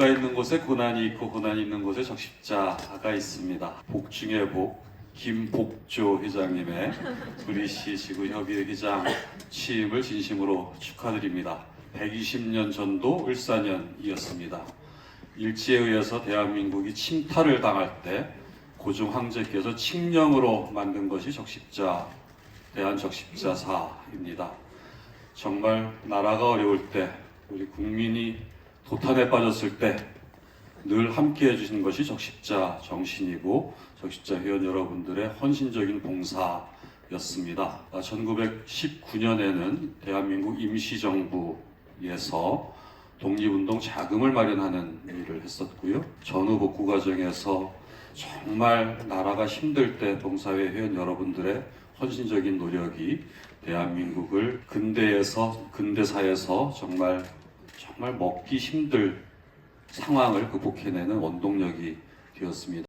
자유가 있는 곳에 고난이 있고 고난이 있는 곳에 적십자가 있습니다. 복 중의 복 김복조 회장님의 브리시 지구 협의회 회장 취임을 진심으로 축하드립니다. 120년 전도 을사년이었습니다. 일제에 의해서 대한민국이 침탈을 당할 때 고종 황제께서 칙령으로 만든 것이 적십자 대한 적십자사입니다. 정말 나라가 어려울 때 우리 국민이 도탄에 빠졌을 때 늘 함께 해 주신 것이 적십자 정신이고 적십자 회원 여러분들의 헌신적인 봉사였습니다. 1919년에는 대한민국 임시정부에서 독립운동 자금을 마련하는 일을 했었고요. 전후 복구 과정에서 정말 나라가 힘들 때 봉사회 회원 여러분들의 헌신적인 노력이 대한민국을 근대에서 근대사에서 정말 정말 먹기 힘들 상황을 극복해내는 원동력이 되었습니다.